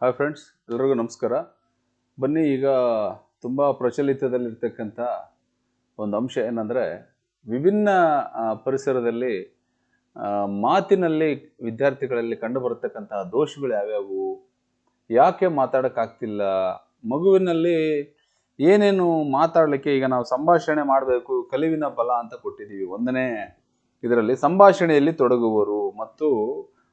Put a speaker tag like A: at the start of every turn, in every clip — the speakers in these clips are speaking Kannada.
A: ಹಾಯ್ ಫ್ರೆಂಡ್ಸ್ ಎಲ್ರಿಗೂ ನಮಸ್ಕಾರ. ಬನ್ನಿ ಈಗ ತುಂಬ ಪ್ರಚಲಿತದಲ್ಲಿರ್ತಕ್ಕಂಥ ಒಂದು ಅಂಶ ಏನಂದರೆ ವಿಭಿನ್ನ ಪರಿಸರದಲ್ಲಿ ಮಾತಿನಲ್ಲಿ ವಿದ್ಯಾರ್ಥಿಗಳಲ್ಲಿ ಕಂಡುಬರತಕ್ಕಂತಹ ದೋಷಗಳು ಯಾವ್ಯಾವು, ಯಾಕೆ ಮಾತಾಡೋಕ್ಕಾಗ್ತಿಲ್ಲ, ಮಗುವಿನಲ್ಲಿ ಏನೇನು ಮಾತಾಡಲಿಕ್ಕೆ ಈಗ ನಾವು ಸಂಭಾಷಣೆ ಮಾಡಬೇಕು, ಕಲಿವಿನ ಬಲ ಅಂತ ಕೊಟ್ಟಿದ್ದೀವಿ. ಒಂದನೇ ಇದರಲ್ಲಿ ಸಂಭಾಷಣೆಯಲ್ಲಿ ತೊಡಗುವರು ಮತ್ತು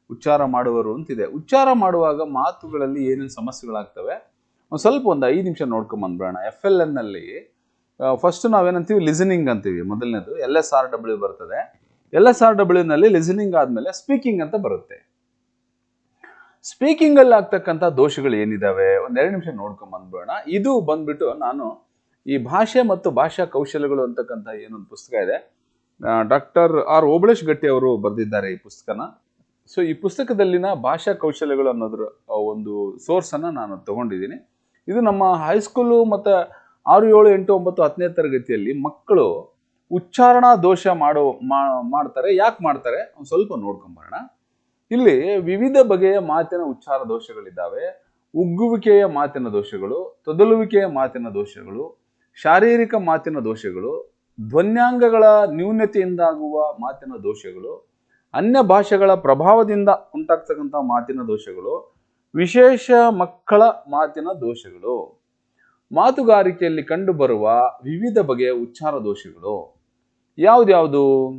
A: ಉಚ್ಚಾರ ಮಾಡುವರು ಅಂತಿದೆ. ಉಚ್ಚಾರ ಮಾಡುವಾಗ ಮಾತುಗಳಲ್ಲಿ ಏನೇನು ಸಮಸ್ಯೆಗಳಾಗ್ತವೆ? ಒಂದು ಸ್ವಲ್ಪ ಒಂದು ಐದು ನಿಮಿಷ ನೋಡ್ಕೊಂಬಂದ್ಬಿಡೋಣ ಎಫ್ ಎಲ್ ಎನ್ನಲ್ಲಿ ಫಸ್ಟ್ ನಾವೇನಂತೀವಿ? ಲಿಸನಿಂಗ್ ಅಂತೀವಿ. ಮೊದಲನೇದು ಎಲ್ ಎಸ್ ಆರ್ ಡಬ್ಲ್ಯೂ ಬರ್ತದೆ. ಎಲ್ ಎಸ್ ಆರ್ ಡಬ್ಲ್ಯೂನಲ್ಲಿ ಲಿಸನಿಂಗ್ ಆದಮೇಲೆ ಸ್ಪೀಕಿಂಗ್ ಅಂತ ಬರುತ್ತೆ. ಸ್ಪೀಕಿಂಗ್ ಅಲ್ಲಿ ಆಗ್ತಕ್ಕಂಥ ದೋಷಗಳು ಏನಿದಾವೆ? ಒಂದೆರಡು ನಿಮಿಷ ನೋಡ್ಕೊಂಡ್ ಬಂದ್ಬಿಡೋಣ. ಇದು ಬಂದ್ಬಿಟ್ಟು ನಾನು ಈ ಭಾಷೆ ಮತ್ತು ಭಾಷಾ ಕೌಶಲ್ಯಗಳು ಅಂತಕ್ಕಂಥ ಏನೊಂದು ಪುಸ್ತಕ ಇದೆ. ಡಾಕ್ಟರ್ ಆರ್ ಓಬಳೇಶ್ ಗಟ್ಟಿ ಅವರು ಬರೆದಿದ್ದಾರೆ ಈ ಪುಸ್ತಕನ. ಸೊ ಈ ಪುಸ್ತಕದಲ್ಲಿನ ಭಾಷಾ ಕೌಶಲ್ಯಗಳು ಅನ್ನೋದ್ರ ಒಂದು ಸೋರ್ಸನ್ನು ನಾನು ತಗೊಂಡಿದ್ದೀನಿ. ಇದು ನಮ್ಮ ಹೈಸ್ಕೂಲು ಮತ್ತು ಆರು, ಏಳು, ಎಂಟು, ಒಂಬತ್ತು, ಹತ್ತನೇ ತರಗತಿಯಲ್ಲಿ ಮಕ್ಕಳು ಉಚ್ಚಾರಣಾ ದೋಷ ಮಾಡೋ ಮಾಡ್ತಾರೆ. ಯಾಕೆ ಮಾಡ್ತಾರೆ? ಒಂದು ಸ್ವಲ್ಪ ನೋಡ್ಕೊಂಬರೋಣ. ಇಲ್ಲಿ ವಿವಿಧ ಬಗೆಯ ಮಾತಿನ ಉಚ್ಚಾರ ದೋಷಗಳಿದ್ದಾವೆ. ಉಗ್ಗುವಿಕೆಯ ಮಾತಿನ ದೋಷಗಳು, ತೊದಲುವಿಕೆಯ ಮಾತಿನ ದೋಷಗಳು, ಶಾರೀರಿಕ ಮಾತಿನ ದೋಷಗಳು, ಧ್ವನ್ಯಾಂಗಗಳ ನ್ಯೂನತೆಯಿಂದಾಗುವ ಮಾತಿನ ದೋಷಗಳು ಅನ್ಯ ಭಾಷೆಗಳ ಪ್ರಭಾವದಿಂದ ಉಂಟಾಗ್ತಕ್ಕಂಥ ಮಾತಿನ ದೋಷಗಳು, ವಿಶೇಷ ಮಕ್ಕಳ ಮಾತಿನ ದೋಷಗಳು, ಮಾತುಗಾರಿಕೆಯಲ್ಲಿ ಕಂಡುಬರುವ ವಿವಿಧ ಬಗೆಯ ಉಚ್ಚಾರ ದೋಷಗಳು. ಯಾವುದ್ಯಾವುದು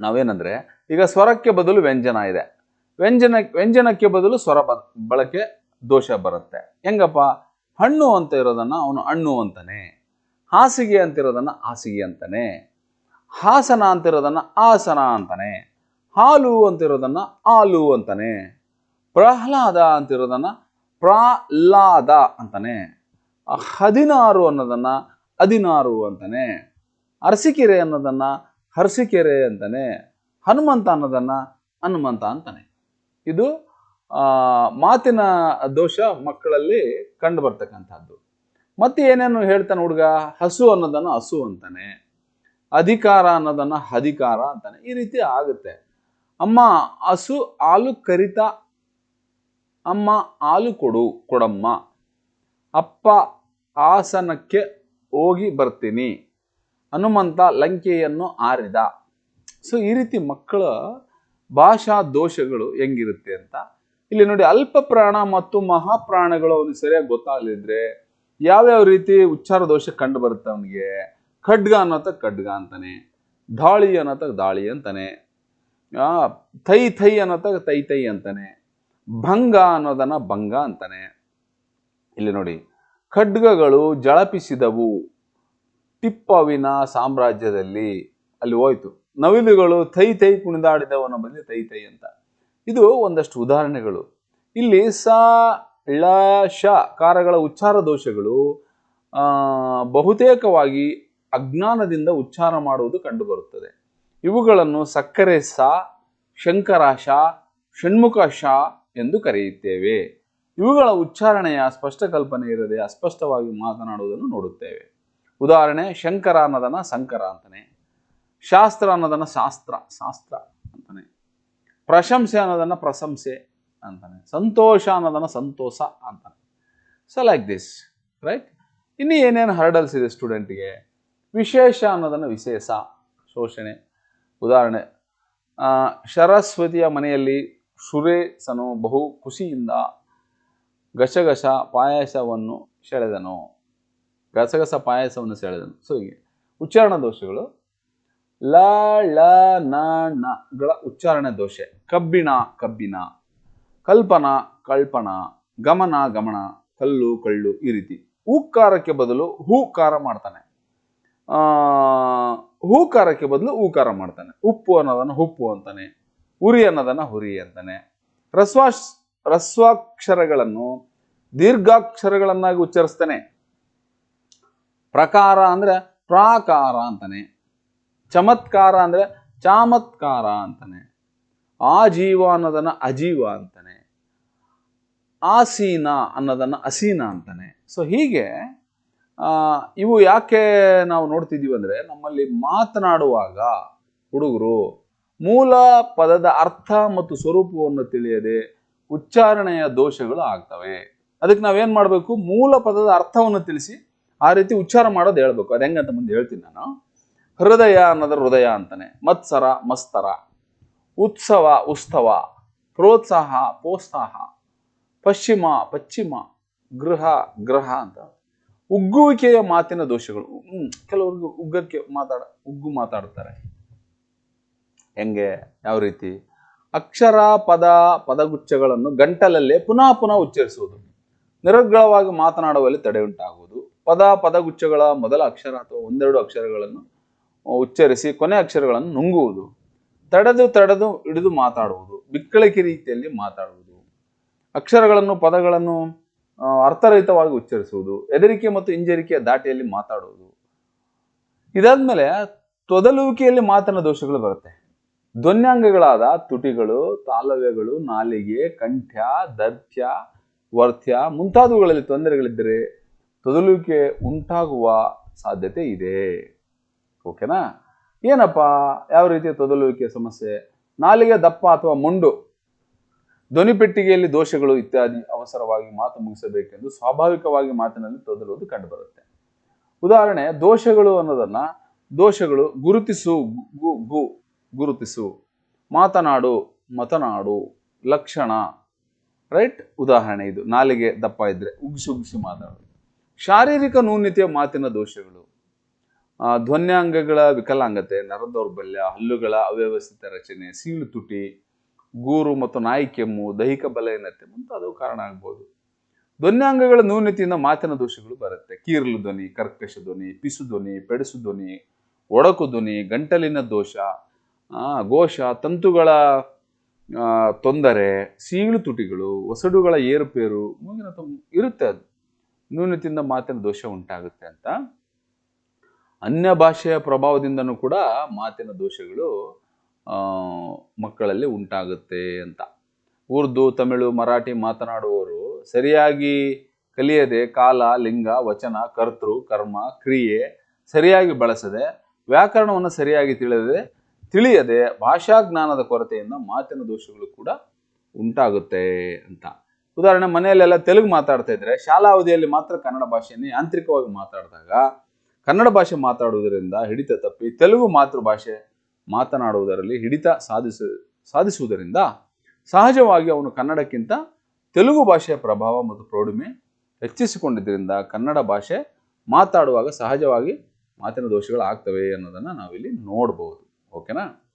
A: ನಾವೇನಂದ್ರೆ, ಈಗ ಸ್ವರಕ್ಕೆ ಬದಲು ವ್ಯಂಜನ ಇದೆ. ವ್ಯಂಜನ, ವ್ಯಂಜನಕ್ಕೆ ಬದಲು ಸ್ವರ ಬಳಕೆ ದೋಷ ಬರುತ್ತೆ. ಹೆಂಗಪ್ಪ? ಹಣ್ಣು ಅಂತ ಇರೋದನ್ನ ಅವನು ಹಣ್ಣು ಅಂತಾನೆ. ಹಾಸಿಗೆ ಅಂತಿರೋದನ್ನು ಹಾಸಿಗೆ ಅಂತಾನೆ. ಹಾಸನ ಅಂತಿರೋದನ್ನು ಆಸನ ಅಂತಾನೆ. ಹಾಲು ಅಂತಿರೋದನ್ನ ಹಾಲು ಅಂತಾನೆ. ಪ್ರಹ್ಲಾದ ಅಂತಿರೋದನ್ನ ಪ್ರಹ್ಲಾದ ಅಂತಾನೆ. ಹದಿನಾರು ಅನ್ನೋದನ್ನ ಹದಿನಾರು ಅಂತಾನೆ. ಅರಸಿಕೆರೆ ಅನ್ನೋದನ್ನ ಹರಸಿಕೆರೆ ಅಂತಾನೆ. ಹನುಮಂತ ಅನ್ನೋದನ್ನ ಹನುಮಂತ ಅಂತಾನೆ. ಇದು ಮಾತಿನ ದೋಷ ಮಕ್ಕಳಲ್ಲಿ ಕಂಡು ಬರ್ತಕ್ಕಂಥದ್ದು ಮತ್ತೆ ಏನೇನು ಹೇಳ್ತಾನೆ ಹುಡುಗ? ಹಸು ಅನ್ನೋದನ್ನ ಹಸು ಅಂತಾನೆ. ಅಧಿಕಾರ ಅನ್ನೋದನ್ನ ಅಧಿಕಾರ ಅಂತಾನೆ. ಈ ರೀತಿ ಆಗುತ್ತೆ. ಅಮ್ಮ ಹಸು ಹಾಲು ಕರಿತ. ಅಮ್ಮ ಹಾಲು ಕೊಡು, ಕೊಡಮ್ಮ. ಅಪ್ಪ ಆಸನಕ್ಕೆ ಹೋಗಿ ಬರ್ತೀನಿ. ಹನುಮಂತ ಲಂಕೆಯನ್ನು ಆರಿದ ಸೊ ಈ ರೀತಿ ಮಕ್ಕಳ ಭಾಷಾ ದೋಷಗಳು ಹೆಂಗಿರುತ್ತೆ ಅಂತ. ಇಲ್ಲಿ ನೋಡಿ, ಅಲ್ಪ ಪ್ರಾಣ ಮತ್ತು ಮಹಾಪ್ರಾಣಗಳು ಅವನಿಗೆ ಸರಿಯಾಗಿ ಗೊತ್ತಾಗಲಿದ್ರೆ ಯಾವ್ಯಾವ ರೀತಿ ಉಚ್ಚಾರ ದೋಷ ಕಂಡು ಬರುತ್ತೆ ಅವನಿಗೆ? ಖಡ್ಗ ಅನ್ನೋತ ಖಡ್ಗ ಅಂತಾನೆ. ದಾಳಿ ಅನ್ನೋತ ದಾಳಿ ಅಂತಾನೆ. ಥೈ ಥೈ ಅನ್ನೋತ ತೈ ತೈ ಅಂತಾನೆ. ಭಂಗ ಅನ್ನೋದನ್ನ ಭಂಗ ಅಂತಾನೆ. ಇಲ್ಲಿ ನೋಡಿ, ಖಡ್ಗಗಳು ಜಳಪಿಸಿದವು. ಟಿಪ್ಪವಿನ ಸಾಮ್ರಾಜ್ಯದಲ್ಲಿ ಅಲ್ಲಿ ಹೋಯ್ತು. ನವಿಲುಗಳು ಥೈ ಥೈ ಕುಣಿದಾಡಿದವು ಕುಣಿದಾಡಿದವನ ಬಂದು ತೈ ತೈ ಅಂತ. ಇದು ಒಂದಷ್ಟು ಉದಾಹರಣೆಗಳು. ಇಲ್ಲಿ ಸ, ಳ, ಶ ಕಾರಗಳ ಉಚ್ಚಾರ ದೋಷಗಳು ಬಹುತೇಕವಾಗಿ ಅಜ್ಞಾನದಿಂದ ಉಚ್ಚಾರ ಮಾಡುವುದು ಕಂಡುಬರುತ್ತದೆ. ಇವುಗಳನ್ನು ಸಕ್ಕರೆ ಸ, ಶಂಕರ ಶ, ಷಣ್ಮುಖ ಶ ಎಂದು ಕರೆಯುತ್ತೇವೆ. ಇವುಗಳ ಉಚ್ಚಾರಣೆಯ ಸ್ಪಷ್ಟ ಕಲ್ಪನೆ ಇರದೆ ಅಸ್ಪಷ್ಟವಾಗಿ ಮಾತನಾಡುವುದನ್ನು ನೋಡುತ್ತೇವೆ. ಉದಾಹರಣೆ, ಶಂಕರ ಅನ್ನೋದನ್ನ ಸಂಕರ ಅಂತಾನೆ. ಶಾಸ್ತ್ರ ಅನ್ನೋದನ್ನ ಶಾಸ್ತ್ರ ಶಾಸ್ತ್ರ ಅಂತಾನೆ. ಪ್ರಶಂಸೆ ಅನ್ನೋದನ್ನ ಪ್ರಶಂಸೆ ಅಂತಾನೆ. ಸಂತೋಷ ಅನ್ನೋದನ್ನ ಸಂತೋಷ ಅಂತಾನೆ. ಸೊ ಲೈಕ್ ದಿಸ್ ರೈಟ್ ಇನ್ನು ಏನೇನು ಹರ್ಡಲ್ಸ್ ಇದೆ ಸ್ಟೂಡೆಂಟ್ಗೆ ವಿಶೇಷ ಅನ್ನೋದನ್ನ ವಿಶೇಷ ಶೋಷಣೆ. ಉದಾಹರಣೆ ಶರಸ್ವತಿಯ ಮನೆಯಲ್ಲಿ ಸುರೇಶನು ಬಹು ಖುಷಿಯಿಂದ ಗಸಗಸ ಪಾಯಸವನ್ನು ಸೆಳೆದನು. ಗಸಗಸ ಪಾಯಸವನ್ನು ಸೆಳೆದನು. ಸೊ ಹೀಗೆ. ಉಚ್ಚಾರಣ ದೋಷಗಳು. ಲ, ಳ, ನ ಗಳ ಉಚ್ಚಾರಣೆ ದೋಷ. ಕಬ್ಬಿಣ ಕಬ್ಬಿನ ಕಲ್ಪನ ಕಲ್ಪನ ಗಮನ ಗಮನ. ಕಲ್ಲು, ಕಳ್ಳು ಈ ರೀತಿ. ಹೂಕಾರಕ್ಕೆ ಬದಲು ಹೂಕಾರ ಮಾಡ್ತಾನೆ. ಹೂಕಾರಕ್ಕೆ ಬದಲು ಹೂಕಾರ ಮಾಡ್ತಾನೆ. ಉಪ್ಪು ಅನ್ನೋದನ್ನ ಉಪ್ಪು ಅಂತಾನೆ. ಉರಿ ಅನ್ನೋದನ್ನ ಹುರಿ ಅಂತಾನೆ. ರಸ್ವಾ ರಸ್ವಾಕ್ಷರಗಳನ್ನು ದೀರ್ಘಾಕ್ಷರಗಳನ್ನಾಗಿ ಉಚ್ಚರಿಸ್ತಾನೆ. ಪ್ರಕಾರ ಅಂದ್ರೆ ಪ್ರಾಕಾರ ಅಂತಾನೆ. ಚಮತ್ಕಾರ ಅಂದ್ರೆ ಚಾಮತ್ಕಾರ ಅಂತಾನೆ. ಆಜೀವ ಅನ್ನೋದನ್ನ ಅಜೀವ ಅಂತಾನೆ. ಆಸೀನ ಅನ್ನೋದನ್ನ ಅಸೀನ ಅಂತಾನೆ. ಸೊ ಹೀಗೆ ಆ, ಇವು ಯಾಕೆ ನಾವು ನೋಡ್ತಿದ್ದೀವಿ ಅಂದರೆ ನಮ್ಮಲ್ಲಿ ಮಾತನಾಡುವಾಗ ಹುಡುಗರು ಮೂಲ ಪದದ ಅರ್ಥ ಮತ್ತು ಸ್ವರೂಪವನ್ನು ತಿಳಿಯದೆ ಉಚ್ಚಾರಣೆಯ ದೋಷಗಳು ಆಗ್ತವೆ. ಅದಕ್ಕೆ ನಾವೇನ್ ಮಾಡಬೇಕು? ಮೂಲ ಪದದ ಅರ್ಥವನ್ನು ತಿಳಿಸಿ ಆ ರೀತಿ ಉಚ್ಚಾರ ಮಾಡೋದು ಹೇಳ್ಬೇಕು. ಅದು ಹೆಂಗಂತ ಮುಂದೆ ಹೇಳ್ತೀನಿ ನಾನು. ಹೃದಯ ಅನ್ನೋದ್ರ ಹೃದಯ ಅಂತಾನೆ. ಮತ್ಸರ, ಮಸ್ತರ. ಉತ್ಸವ ಉತ್ಸವ ಪ್ರೋತ್ಸಾಹ ಪ್ರೋತ್ಸಾಹ. ಪಶ್ಚಿಮ ಪಶ್ಚಿಮ. ಗೃಹ ಗ್ರಹ ಅಂತ. ಉಗ್ಗುವಿಕೆಯ ಮಾತಿನ ದೋಷಗಳು. ಕೆಲವ್ರಿಗೆ ಉಗ್ಗಕ್ಕೆ ಮಾತಾಡ, ಉಗ್ಗು ಮಾತಾಡ್ತಾರೆ. ಹೆಂಗೆ? ಯಾವ ರೀತಿ? ಅಕ್ಷರ ಪದ, ಪದಗುಚ್ಛಗಳನ್ನು ಗಂಟಲಲ್ಲೇ ಪುನಃ ಪುನಃ ಉಚ್ಚರಿಸುವುದು. ನಿರರ್ಗಳವಾಗಿ ಮಾತನಾಡುವಲ್ಲಿ ತಡೆ ಉಂಟಾಗುವುದು. ಪದ, ಪದಗುಚ್ಛಗಳ ಮೊದಲ ಅಕ್ಷರ ಅಥವಾ ಒಂದೆರಡು ಅಕ್ಷರಗಳನ್ನು ಉಚ್ಚರಿಸಿ ಕೊನೆ ಅಕ್ಷರಗಳನ್ನು ನುಂಗುವುದು. ತಡೆದು ತಡೆದು, ಹಿಡಿದು ಮಾತಾಡುವುದು. ಬಿಕ್ಕಳಿಕೆ ರೀತಿಯಲ್ಲಿ ಮಾತಾಡುವುದು. ಅಕ್ಷರಗಳನ್ನು, ಪದಗಳನ್ನು ಅರ್ಥರಹಿತವಾಗಿ ಉಚ್ಚರಿಸುವುದು, ಹೆದರಿಕೆ ಮತ್ತು ಹಿಂಜರಿಕೆಯ ದಾಟಿಯಲ್ಲಿ ಮಾತಾಡುವುದು. ಇದಾದ್ಮೇಲೆ ತೊದಲುವಿಕೆಯಲ್ಲಿ ಮಾತನ ದೋಷಗಳು ಬರುತ್ತೆ. ಧ್ವನ್ಯಾಂಗಗಳಾದ ತುಟಿಗಳು, ತಾಲವ್ಯಗಳು, ನಾಲಿಗೆ ಕಂಠ್ಯ ದರ್ಥ್ಯ ವರ್ತ್ಯ ಮುಂತಾದವುಗಳಲ್ಲಿ ತೊಂದರೆಗಳಿದ್ದರೆ ತೊದಲುವಿಕೆ ಉಂಟಾಗುವ ಸಾಧ್ಯತೆ ಇದೆ. ಓಕೆನಾ? ಏನಪ್ಪ? ಯಾವ ರೀತಿಯ ತೊದಲುವಿಕೆ ಸಮಸ್ಯೆ? ನಾಲಿಗೆ ದಪ್ಪ ಅಥವಾ ಮೊಂಡು? ಧ್ವನಿಪೆಟ್ಟಿಗೆಯಲ್ಲಿ ದೋಷಗಳು ಇತ್ಯಾದಿ ಅವಸರವಾಗಿ ಮಾತು ಮುಗಿಸಬೇಕೆಂದು ಸ್ವಾಭಾವಿಕವಾಗಿ ಮಾತಿನಲ್ಲಿ ತೊದಲುವುದು ಕಂಡುಬರುತ್ತೆ. ಉದಾಹರಣೆ, ದೋಷಗಳು ಅನ್ನೋದನ್ನ ದೋಷಗಳು ಗುರುತಿಸು, ಗು ಗು, ಗುರುತಿಸು, ಮಾತನಾಡು, ಮತನಾಡು, ಲಕ್ಷಣ, ರೈಟ್? ಉದಾಹರಣೆ ಇದು. ನಾಲಿಗೆ ದಪ್ಪ ಇದ್ರೆ ಉಗ್ಸು, ಉಗಿಸಿ ಮಾತಾಡು. ಶಾರೀರಿಕ ನ್ಯೂನ್ಯತೆಯ ಮಾತಿನ ದೋಷಗಳು. ಧ್ವನ್ಯಾಂಗಗಳ ವಿಕಲಾಂಗತೆ ನರ ದೌರ್ಬಲ್ಯ ಹಲ್ಲುಗಳ ಅವ್ಯವಸ್ಥಿತ ರಚನೆ, ಸೀಳು ತುಟಿ ಗೂರು ಮತ್ತು ನಾಯಿ ಕೆಮ್ಮು, ದೈಹಿಕ ಬಲಹೀನತೆ ಮುಂತಾದವು ಕಾರಣ ಆಗ್ಬೋದು. ಧ್ವನ್ಯಾಂಗಗಳ ನ್ಯೂನತೆಯಿಂದ ಮಾತಿನ ದೋಷಗಳು ಬರುತ್ತೆ. ಕೀರ್ಲು ಧ್ವನಿ, ಕರ್ಕಶ ಧ್ವನಿ, ಪಿಸು ಧ್ವನಿ, ಪೆಡಸು ಧ್ವನಿ, ಒಡಕು ಧ್ವನಿ, ಗಂಟಲಿನ ದೋಷ ಘೋಷ, ತಂತುಗಳ ತೊಂದರೆ, ಸೀಳು ತುಟಿಗಳು, ಒಸಡುಗಳ ಏರುಪೇರು ಮುಂದಿನ ಇರುತ್ತೆ ಅದು. ನ್ಯೂನತೆಯಿಂದ ಮಾತಿನ ದೋಷ ಉಂಟಾಗುತ್ತೆ ಅಂತ. ಅನ್ಯ ಭಾಷೆಯ ಪ್ರಭಾವದಿಂದನೂ ಕೂಡ ಮಾತಿನ ದೋಷಗಳು ಮಕ್ಕಳಲ್ಲಿ ಉಂಟಾಗುತ್ತೆ ಅಂತ. ಉರ್ದು, ತಮಿಳು, ಮರಾಠಿ ಮಾತನಾಡುವವರು ಸರಿಯಾಗಿ ಕಲಿಯದೆ ಕಾಲ, ಲಿಂಗ, ವಚನ, ಕರ್ತೃ, ಕರ್ಮ, ಕ್ರಿಯೆ ಸರಿಯಾಗಿ ಬಳಸದೆ, ವ್ಯಾಕರಣವನ್ನು ಸರಿಯಾಗಿ ತಿಳಿಯದೆ ತಿಳಿಯದೆ ಭಾಷಾ ಜ್ಞಾನದ ಕೊರತೆಯಿಂದ ಮಾತಿನ ದೋಷಗಳು ಕೂಡ ಉಂಟಾಗುತ್ತೆ ಅಂತ. ಉದಾಹರಣೆ, ಮನೆಯಲ್ಲೆಲ್ಲ ತೆಲುಗು ಮಾತಾಡ್ತಾ ಇದ್ರೆ ಶಾಲಾ ಅವಧಿಯಲ್ಲಿ ಮಾತ್ರ ಕನ್ನಡ ಭಾಷೆಯನ್ನು ಯಾಂತ್ರಿಕವಾಗಿ ಮಾತಾಡಿದಾಗ ಕನ್ನಡ ಭಾಷೆ ಮಾತಾಡುವುದರಿಂದ ಹಿಡಿತ ತಪ್ಪಿ ತೆಲುಗು ಮಾತೃಭಾಷೆ ಮಾತನಾಡುವುದರಲ್ಲಿ ಹಿಡಿತ ಸಾಧಿಸ, ಸಾಧಿಸುವುದರಿಂದ ಸಹಜವಾಗಿ ಅವನು ಕನ್ನಡಕ್ಕಿಂತ ತೆಲುಗು ಭಾಷೆಯ ಪ್ರಭಾವ ಮತ್ತು ಪ್ರೌಢಿಮೆ ಹೆಚ್ಚಿಸಿಕೊಂಡಿದ್ದರಿಂದ ಕನ್ನಡ ಭಾಷೆ ಮಾತಾಡುವಾಗ ಸಹಜವಾಗಿ ಮಾತಿನ ದೋಷಗಳು ಆಗ್ತವೆ ಅನ್ನೋದನ್ನು ನಾವಿಲ್ಲಿ ನೋಡ್ಬೋದು. ಓಕೆನಾ?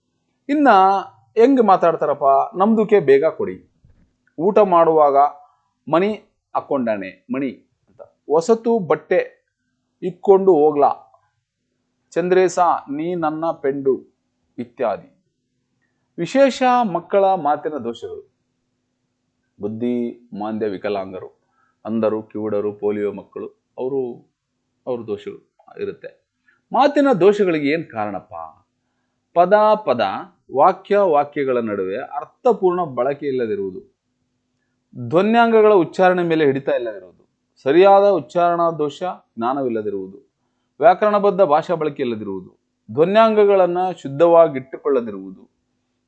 A: ಇನ್ನು ಹೆಂಗೆ ಮಾತಾಡ್ತಾರಪ್ಪ? ನಮ್ದುಕ್ಕೆ ಬೇಗ ಕೊಡಿ. ಊಟ ಮಾಡುವಾಗ ಮಣಿ ಹಾಕ್ಕೊಂಡಾನೆ ಮಣಿ ಅಂತ. ಹೊಸತು ಬಟ್ಟೆ ಇಕ್ಕೊಂಡು ಹೋಗ್ಲಾ. ಚಂದ್ರೇಶ, ನೀ ನನ್ನ ಪೆಂಡು. ಇತ್ಯಾದಿ. ವಿಶೇಷ ಮಕ್ಕಳ ಮಾತಿನ ದೋಷಗಳು. ಬುದ್ಧಿ, ಮಾಂದ್ಯ, ವಿಕಲಾಂಗರು, ಅಂಧರು, ಕಿವುಡರು, ಪೋಲಿಯೋ ಮಕ್ಕಳು, ಅವರು, ಅವ್ರ ದೋಷಗಳು ಇರುತ್ತೆ. ಮಾತಿನ ದೋಷಗಳಿಗೆ ಏನು ಕಾರಣಪ್ಪ? ಪದ ಪದ, ವಾಕ್ಯ, ವಾಕ್ಯಗಳ ನಡುವೆ ಅರ್ಥಪೂರ್ಣ ಬಳಕೆ ಇಲ್ಲದಿರುವುದು. ಧ್ವನ್ಯಾಂಗಗಳ ಉಚ್ಚಾರಣೆ ಮೇಲೆ ಹಿಡಿತ ಇಲ್ಲದಿರುವುದು. ಸರಿಯಾದ ಉಚ್ಚಾರಣಾ, ದೋಷ, ಜ್ಞಾನವಿಲ್ಲದಿರುವುದು. ವ್ಯಾಕರಣಬದ್ಧ ಭಾಷಾ ಬಳಕೆ ಇಲ್ಲದಿರುವುದು. ಧ್ವನ್ಯಾಂಗಗಳನ್ನು ಶುದ್ಧವಾಗಿಟ್ಟುಕೊಳ್ಳದಿರುವುದು.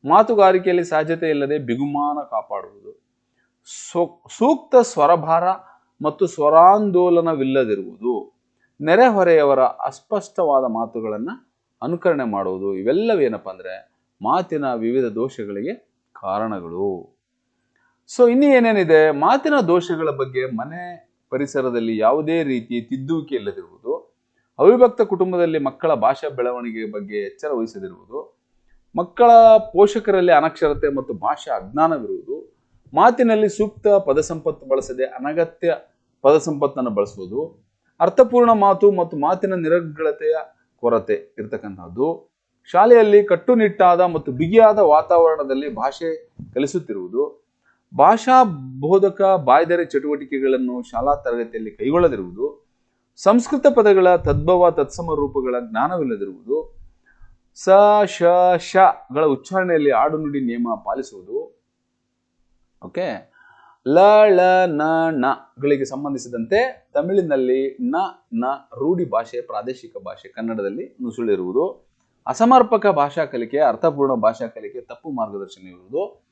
A: ಮಾತುಗಾರಿಕೆಯಲ್ಲಿ ಸಹಜತೆ ಇಲ್ಲದೆ ಬಿಗುಮಾನ ಕಾಪಾಡುವುದು. ಸೂಕ್ತ ಸ್ವರಭಾರ ಮತ್ತು ಸ್ವರಾಂದೋಲನವಿಲ್ಲದಿರುವುದು. ನೆರೆಹೊರೆಯವರ ಅಸ್ಪಷ್ಟವಾದ ಮಾತುಗಳನ್ನು ಅನುಕರಣೆ ಮಾಡುವುದು. ಇವೆಲ್ಲವೇನಪ್ಪ ಅಂದರೆ ಮಾತಿನ ವಿವಿಧ ದೋಷಗಳಿಗೆ ಕಾರಣಗಳು. ಸೊ ಇನ್ನು ಏನೇನಿದೆ ಮಾತಿನ ದೋಷಗಳ ಬಗ್ಗೆ ಮನೆ ಪರಿಸರದಲ್ಲಿ ಯಾವುದೇ ರೀತಿ ತಿದ್ದುವಿಕೆ ಇಲ್ಲದಿರುವುದು. ಅವಿಭಕ್ತ ಕುಟುಂಬದಲ್ಲಿ ಮಕ್ಕಳ ಭಾಷಾ ಬೆಳವಣಿಗೆ ಬಗ್ಗೆ ಎಚ್ಚರ ವಹಿಸದಿರುವುದು, ಮಕ್ಕಳ ಪೋಷಕರಲ್ಲಿ ಅನಕ್ಷರತೆ ಮತ್ತು ಭಾಷಾ ಅಜ್ಞಾನವಿರುವುದು, ಮಾತಿನಲ್ಲಿ ಸೂಕ್ತ ಪದ ಸಂಪತ್ತು ಬಳಸದೆ ಅನಗತ್ಯ ಪದ ಸಂಪತ್ತನ್ನು ಬಳಸುವುದು, ಅರ್ಥಪೂರ್ಣ ಮಾತು ಮತ್ತು ಮಾತಿನ ನಿರರ್ಗಳತೆಯ ಕೊರತೆ ಇರತಕ್ಕಂಥದ್ದು. ಶಾಲೆಯಲ್ಲಿ ಕಟ್ಟುನಿಟ್ಟಾದ ಮತ್ತು ಬಿಗಿಯಾದ ವಾತಾವರಣದಲ್ಲಿ ಭಾಷೆ ಕಲಿಸುತ್ತಿರುವುದು, ಭಾಷಾ ಬೋಧಕ ಬಾಯ್ದರೆ ಚಟುವಟಿಕೆಗಳನ್ನು ಶಾಲಾ ತರಗತಿಯಲ್ಲಿ ಕೈಗೊಳ್ಳದಿರುವುದು ಸಂಸ್ಕೃತ ಪದಗಳ ತದ್ಭವ, ತತ್ಸಮ ರೂಪಗಳ ಜ್ಞಾನವಿಲ್ಲದಿರುವುದು, ಸ, ಶ, ಶಗಳ ಉಚ್ಚಾರಣೆಯಲ್ಲಿ ಆಡುನುಡಿ ನಿಯಮ ಪಾಲಿಸುವುದು, ಓಕೆ? ಲ, ಳ, ನ, ಣ ಗಳಿಗೆ ಸಂಬಂಧಿಸಿದಂತೆ ತಮಿಳಿನಲ್ಲಿ ನ ನ ರೂಢಿ ಭಾಷೆ, ಪ್ರಾದೇಶಿಕ ಭಾಷೆ ಕನ್ನಡದಲ್ಲಿ ನುಸುಳಿರುವುದು, ಅಸಮರ್ಪಕ ಭಾಷಾ ಕಲಿಕೆ, ಅರ್ಥಪೂರ್ಣ ಭಾಷಾ ಕಲಿಕೆ, ತಪ್ಪು ಮಾರ್ಗದರ್ಶನ ಇರುವುದು,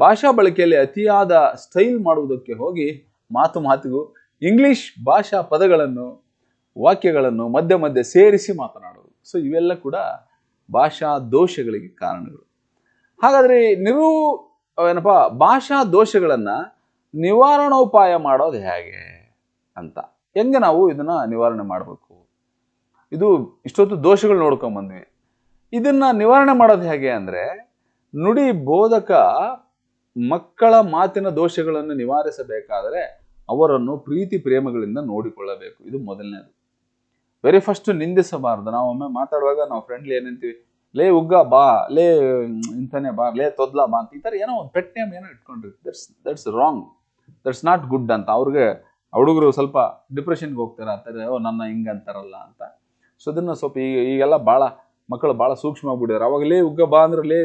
A: ಭಾಷಾ ಬಳಕೆಯಲ್ಲಿ ಅತಿಯಾದ ಸ್ಟೈಲ್ ಮಾಡುವುದಕ್ಕೆ ಹೋಗಿ ಮಾತು ಮಾತಿಗೂ ಇಂಗ್ಲಿಷ್ ಭಾಷಾ ಪದಗಳನ್ನು ವಾಕ್ಯಗಳನ್ನು ಮಧ್ಯೆ ಮಧ್ಯೆ ಸೇರಿಸಿ ಮಾತನಾಡೋದು. ಸೊ ಇವೆಲ್ಲ ಕೂಡ ಭಾಷಾ ದೋಷಗಳಿಗೆ ಕಾರಣಗಳು. ಹಾಗಾದ್ರೆ ನಿರೂ ಏನಪ್ಪ, ಭಾಷಾ ದೋಷಗಳನ್ನು ನಿವಾರಣೋಪಾಯ ಮಾಡೋದು ಹೇಗೆ ಅಂತ? ಹೆಂಗೆ ನಾವು ಇದನ್ನು ನಿವಾರಣೆ ಮಾಡಬೇಕು? ಇದು ಇಷ್ಟೊತ್ತು ದೋಷಗಳು ನೋಡ್ಕೊಂಬಂದ್ವಿ ಇದನ್ನು ಇದನ್ನ ನಿವಾರಣೆ ಮಾಡೋದು ಹೇಗೆ ಅಂದರೆ, ನುಡಿ ಬೋಧಕ ಮಕ್ಕಳ ಮಾತಿನ ದೋಷಗಳನ್ನು ನಿವಾರಿಸಬೇಕಾದರೆ ಅವರನ್ನು ಪ್ರೀತಿ ಪ್ರೇಮಗಳಿಂದ ನೋಡಿಕೊಳ್ಳಬೇಕು. ಇದು ಮೊದಲನೇದು. ವೆರಿ ಫಸ್ಟ್ ನಿಂದಿಸಬಾರದು. ನಾವು ಒಮ್ಮೆ ಮಾತಾಡುವಾಗ ನಾವು ಫ್ರೆಂಡ್ಲಿ ಏನಂತೀವಿ, ಲೇ ಉಗ್ಗ ಬಾ, ಲೇ, ಇಂಥನೇ ಬಾ, ಲೇ ತೊದ್ಲಾ ಬಾ ಅಂತ ಈ ಥರ ಏನೋ ಒಂದು ಪೆಟ್ ನೇಮ್ ಏನೋ ಇಟ್ಕೊಂಡ್ರಿ that's that's wrong that's not good ಅಂತ. ಅವ್ರಿಗೆ ಹುಡುಗರು ಸ್ವಲ್ಪ ಡಿಪ್ರೆಷನ್ಗೆ ಹೋಗ್ತಾರೆ, ಆ ಥರ, ಓ, ನನ್ನ ಹಿಂಗೆ ಅಂತಾರಲ್ಲ ಅಂತ. ಸೊ ಅದನ್ನು ಸ್ವಲ್ಪ ಈಗ ಈಗೆಲ್ಲ ಭಾಳ ಮಕ್ಕಳು ಭಾಳ ಸೂಕ್ಷ್ಮ ಆಗ್ಬಿಡ್ಯಾರ ಅವಾಗ, ಲೇ ಉಗ್ಗ ಬಾ ಅಂದ್ರೆ, ಲೇ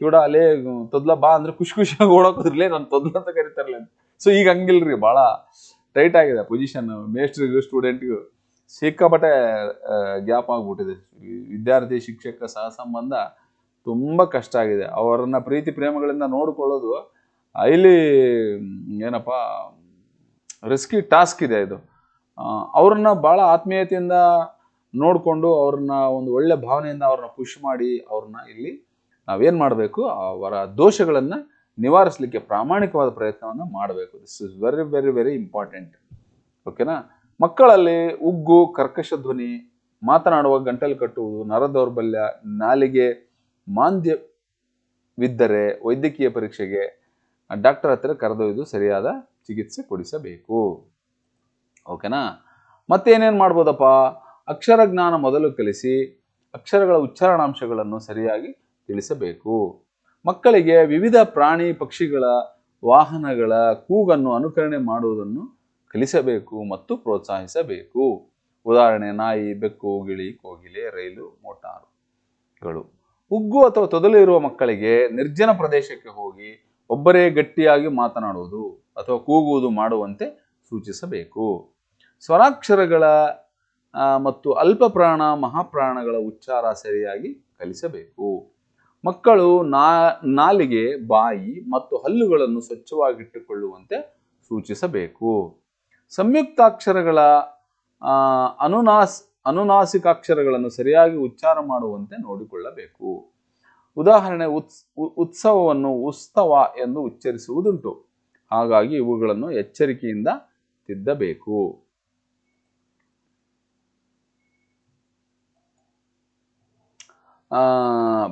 A: ಕಿವಡ, ಲೇ ತೊದ್ಲ ಬಾ ಅಂದ್ರೆ ಖುಷಿ ಖುಷಿಯಾಗಿ ಓಡೋಕೋದ್ರಲೇ ನಾನು ತೊದ್ಲ ಅಂತ ಕರಿತಾರಲ್ಲ ಸೊ ಈಗ ಹಂಗಿಲ್ರಿ ಭಾಳ ಟೈಟ್ ಆಗಿದೆ ಪೊಸಿಷನ್ ಮೇಸ್ಟ್ರಿಗೂ ಸ್ಟೂಡೆಂಟ್ಗೂ ಸಿಕ್ಕಾಪಟ್ಟೆ ಗ್ಯಾಪ್ ಆಗ್ಬಿಟ್ಟಿದೆ. ವಿದ್ಯಾರ್ಥಿ, ಶಿಕ್ಷಕ ಸಹ ಸಂಬಂಧ ತುಂಬ ಕಷ್ಟ ಆಗಿದೆ. ಅವರನ್ನ ಪ್ರೀತಿ, ಪ್ರೇಮಗಳಿಂದ ನೋಡಿಕೊಳ್ಳೋದು ಐಲಿ ಏನಪ್ಪ ರಿಸ್ಕಿ ಟಾಸ್ಕ್ ಇದೆ ಇದು. ಅವ್ರನ್ನ ಭಾಳ ಆತ್ಮೀಯತೆಯಿಂದ ನೋಡಿಕೊಂಡು, ಅವ್ರನ್ನ ಒಂದು ಒಳ್ಳೆ ಭಾವನೆಯಿಂದ ಅವ್ರನ್ನ ಪುಷ್ ಮಾಡಿ, ಅವ್ರನ್ನ ಇಲ್ಲಿ ನಾವೇನು ಮಾಡಬೇಕು, ಅವರ ದೋಷಗಳನ್ನು ನಿವಾರಿಸಲಿಕ್ಕೆ ಪ್ರಾಮಾಣಿಕವಾದ ಪ್ರಯತ್ನವನ್ನು ಮಾಡಬೇಕು. This is very very very important ಓಕೆನಾ ಮಕ್ಕಳಲ್ಲಿ ಉಗ್ಗು, ಕರ್ಕಶ ಧ್ವನಿ, ಮಾತನಾಡುವ ಗಂಟಲು ಕಟ್ಟುವುದು, ನರ ದೌರ್ಬಲ್ಯ, ನಾಲಿಗೆ ಮಾಂದ್ಯವಿದ್ದರೆ ವೈದ್ಯಕೀಯ ಪರೀಕ್ಷೆಗೆ ಡಾಕ್ಟರ್ ಹತ್ತಿರ ಕರೆದೊಯ್ದು ಸರಿಯಾದ ಚಿಕಿತ್ಸೆ ಕೊಡಿಸಬೇಕು. ಓಕೆನಾ? ಮತ್ತೇನೇನು ಮಾಡ್ಬೋದಪ್ಪ? ಅಕ್ಷರ ಜ್ಞಾನ ಮೊದಲು ಕಲಿಸಿ, ಅಕ್ಷರಗಳ ಉಚ್ಚಾರಣಾಂಶಗಳನ್ನು ಸರಿಯಾಗಿ ತಿಳಿಸಬೇಕು. ಮಕ್ಕಳಿಗೆ ವಿವಿಧ ಪ್ರಾಣಿ ಪಕ್ಷಿಗಳ ವಾಹನಗಳ ಕೂಗನ್ನು ಅನುಕರಣೆ ಮಾಡುವುದನ್ನು ಕಲಿಸಬೇಕು ಮತ್ತು ಪ್ರೋತ್ಸಾಹಿಸಬೇಕು. ಉದಾಹರಣೆ, ನಾಯಿ, ಬೆಕ್ಕು, ಗಿಳಿ, ಕೋಗಿಲೆ, ರೈಲು, ಮೋಟಾರುಗಳು. ಉಗ್ಗು ಅಥವಾ ತೊದಲು ಇರುವ ಮಕ್ಕಳಿಗೆ ನಿರ್ಜನ ಪ್ರದೇಶಕ್ಕೆ ಹೋಗಿ ಒಬ್ಬರೇ ಗಟ್ಟಿಯಾಗಿ ಮಾತನಾಡುವುದು ಅಥವಾ ಕೂಗುವುದು ಮಾಡುವಂತೆ ಸೂಚಿಸಬೇಕು. ಸ್ವರಾಕ್ಷರಗಳ ಮತ್ತು ಅಲ್ಪ ಪ್ರಾಣ ಮಹಾಪ್ರಾಣಗಳ ಉಚ್ಚಾರ ಸರಿಯಾಗಿ ಕಲಿಸಬೇಕು. ಮಕ್ಕಳು ನಾ, ನಾಲಿಗೆ ಬಾಯಿ ಮತ್ತು ಹಲ್ಲುಗಳನ್ನು ಸ್ವಚ್ಛವಾಗಿಟ್ಟುಕೊಳ್ಳುವಂತೆ ಸೂಚಿಸಬೇಕು. ಸಂಯುಕ್ತಾಕ್ಷರಗಳ ಅನುನಾಸ್, ಅನುನಾಸಿಕಾಕ್ಷರಗಳನ್ನು ಸರಿಯಾಗಿ ಉಚ್ಚಾರ ಮಾಡುವಂತೆ ನೋಡಿಕೊಳ್ಳಬೇಕು. ಉದಾಹರಣೆ, ಉತ್ಸ್ ಉತ್ಸವವನ್ನು ಉತ್ಸವ ಎಂದು ಉಚ್ಚರಿಸುವುದುಂಟು. ಹಾಗಾಗಿ ಇವುಗಳನ್ನು ಎಚ್ಚರಿಕೆಯಿಂದ ತಿದ್ದಬೇಕು.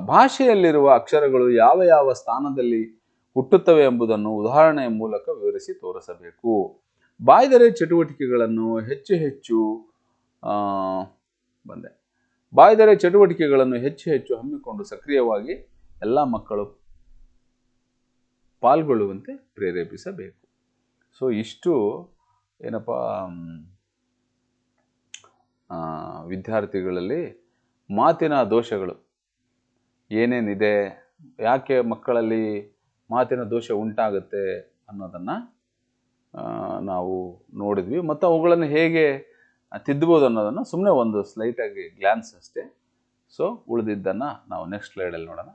A: ಭಾಷೆಯಲ್ಲಿರುವ ಅಕ್ಷರಗಳು ಯಾವ ಯಾವ ಸ್ಥಾನದಲ್ಲಿ ಹುಟ್ಟುತ್ತವೆ ಎಂಬುದನ್ನು ಉದಾಹರಣೆಯ ಮೂಲಕ ವಿವರಿಸಿ ತೋರಿಸಬೇಕು. ಬಾಯ್ದೆರೆ ಚಟುವಟಿಕೆಗಳನ್ನು ಹೆಚ್ಚು ಹೆಚ್ಚು ಬಂದೆ. ಬಾಯ್ದೆರೆ ಚಟುವಟಿಕೆಗಳನ್ನು ಹೆಚ್ಚು ಹೆಚ್ಚು ಹಮ್ಮಿಕೊಂಡು ಸಕ್ರಿಯವಾಗಿ ಎಲ್ಲ ಮಕ್ಕಳು ಪಾಲ್ಗೊಳ್ಳುವಂತೆ ಪ್ರೇರೇಪಿಸಬೇಕು. ಸೊ, ಇಷ್ಟು ಏನಪ್ಪ ವಿದ್ಯಾರ್ಥಿಗಳಲ್ಲಿ ಮಾತಿನ ದೋಷಗಳು. ಏನೇನಿದೆ, ಯಾಕೆ ಮಕ್ಕಳಲ್ಲಿ ಮಾತಿನ ದೋಷ ಉಂಟಾಗುತ್ತೆ ಅನ್ನೋದನ್ನು ನಾವು ನೋಡಿದ್ವಿ. ಮತ್ತು ಅವುಗಳನ್ನು ಹೇಗೆ ತಿದ್ಬೋದು ಅನ್ನೋದನ್ನು ಸುಮ್ಮನೆ ಒಂದು ಸ್ಲೈಟಾಗಿ ಗ್ಲ್ಯಾನ್ಸ್ ಅಷ್ಟೇ. ಸೊ ಉಳಿದಿದ್ದನ್ನು ನಾವು ನೆಕ್ಸ್ಟ್ ಸ್ಲೈಡಲ್ಲಿ ನೋಡೋಣ.